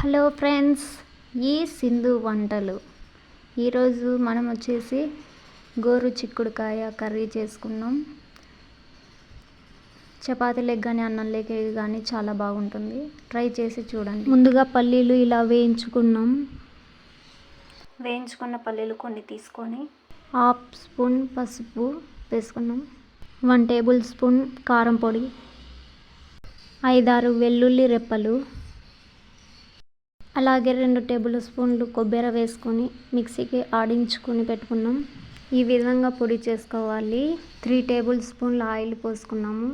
Hello friends ఈ సింధు వంటలు. ఈరోజు మనం వచ్చేసి గోరు చిక్కుడుకాయ కర్రీ చేసుకున్నాం చపాతీలకు కానీ అన్నంలోకి కానీ చాలా బాగుంటుంది. ట్రై చేసి చూడండి. ముందుగా పల్లీలు ఇలా వేయించుకున్నాం వేయించుకున్న పల్లీలు కొన్ని తీసుకొని హాఫ్ స్పూన్ పసుపు వేసుకున్నాం వన్ టేబుల్ స్పూన్ కారం పొడి. ఐదారు వెల్లుల్లి రెప్పలు. అలాగే రెండు టేబుల్ స్పూన్లు కొబ్బరి వేసుకొని మిక్సీకి ఆడించుకొని పెట్టుకున్నాం. ఈ విధంగా పొడి చేసుకోవాలి. త్రీ టేబుల్ స్పూన్ల ఆయిల్ పోసుకున్నాము.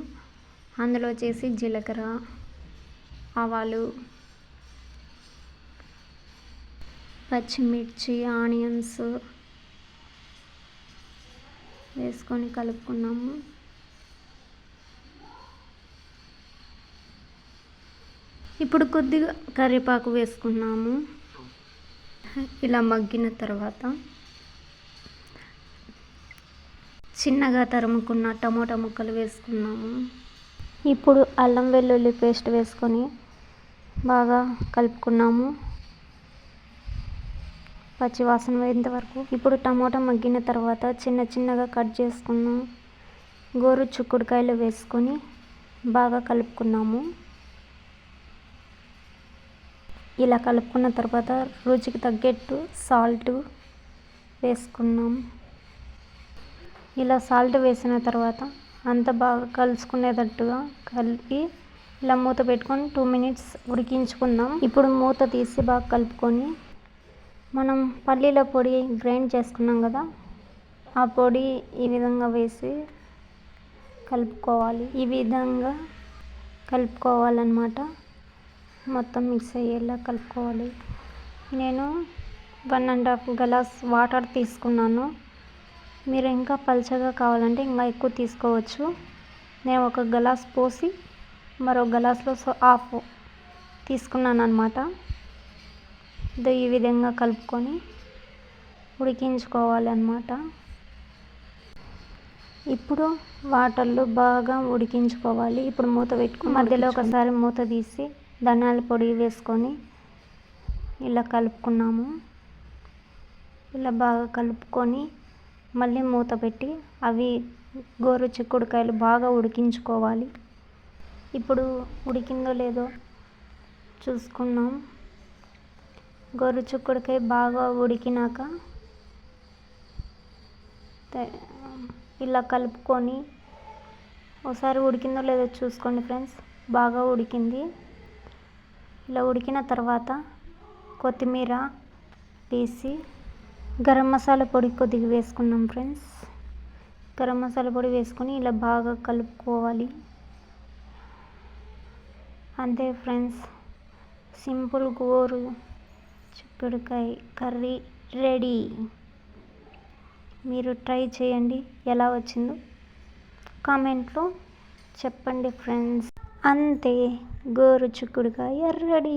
అందులో వచ్చేసి జీలకర్ర ఆవాలు పచ్చిమిర్చి ఆనియన్స్ వేసుకొని కలుపుకున్నాము. ఇప్పుడు కొద్దిగా కరివేపాకు వేసుకున్నాము. ఇలా మగ్గిన తర్వాత చిన్నగా తరుముకున్న టమోటా ముక్కలు వేసుకున్నాము. ఇప్పుడు అల్లం వెల్లుల్లి పేస్ట్ వేసుకొని బాగా కలుపుకున్నాము. పచ్చివాసన పోయేంత వరకు. ఇప్పుడు టమోటా మగ్గిన తర్వాత చిన్న చిన్నగా కట్ చేసుకున్నాం గోరు చుక్కుడుకాయలు వేసుకొని బాగా కలుపుకున్నాము. ఇలా కలుపుకున్న తర్వాత రుచికి తగ్గట్టు సాల్ట్ వేసుకున్నాం. ఇలా సాల్ట్ వేసిన తర్వాత అంత బాగా కలుసుకునేటట్టుగా కలిపి ఇలా మూత పెట్టుకొని టూ మినిట్స్ ఉడికించుకుందాం. ఇప్పుడు మూత తీసి బాగా కలుపుకొని మనం పల్లీల పొడి గ్రైండ్ చేసుకున్నాం కదా ఆ పొడి ఈ విధంగా వేసి కలుపుకోవాలి. ఈ విధంగా కలుపుకోవాలన్నమాట. మొత్తం మిక్స్ అయ్యేలా కలుపుకోవాలి. నేను one and half glass water తీసుకున్నాను. మీరు ఇంకా పల్చగా కావాలంటే ఇంకా ఎక్కువ తీసుకోవచ్చు. నేను ఒక గ్లాస్ పోసి మరో గ్లాస్లో హాఫ్ తీసుకున్నాను అనమాట ఇది ఈ విధంగా కలుపుకొని ఉడికించుకోవాలి అన్నమాట ఇప్పుడు వాటర్లో బాగా ఉడికించుకోవాలి. ఇప్పుడు మూత పెట్టుకుని మధ్యలో ఒకసారి మూత తీసి ధనియాల పొడి వేసుకొని ఇలా కలుపుకున్నాము. ఇలా బాగా కలుపుకొని మళ్ళీ మూత పెట్టి అవి గోరు చిక్కుడుకాయలు బాగా ఉడికించుకోవాలి. ఇప్పుడు ఉడికిందో లేదో చూసుకున్నాం గోరు చిక్కుడుకాయ బాగా ఉడికినాక ఇలా కలుపుకొని ఒకసారి ఉడికిందో లేదో చూసుకోండి ఫ్రెండ్స్ బాగా ఉడికింది. ఇలా ఉడికిన తర్వాత కొత్తిమీర వేసి గరం మసాలా పొడి కొద్దిగా వేసుకున్నాం ఫ్రెండ్స్. గరం మసాలా పొడి వేసుకొని ఇలా బాగా కలుపుకోవాలి. అంతే ఫ్రెండ్స్. సింపుల్ గోరు చిక్కుడుకాయ కర్రీ రెడీ. మీరు ట్రై చేయండి. ఎలా వచ్చిందో కామెంట్లో చెప్పండి ఫ్రెండ్స్. అంతే గోరు చిక్కుడుకాయ రెడీ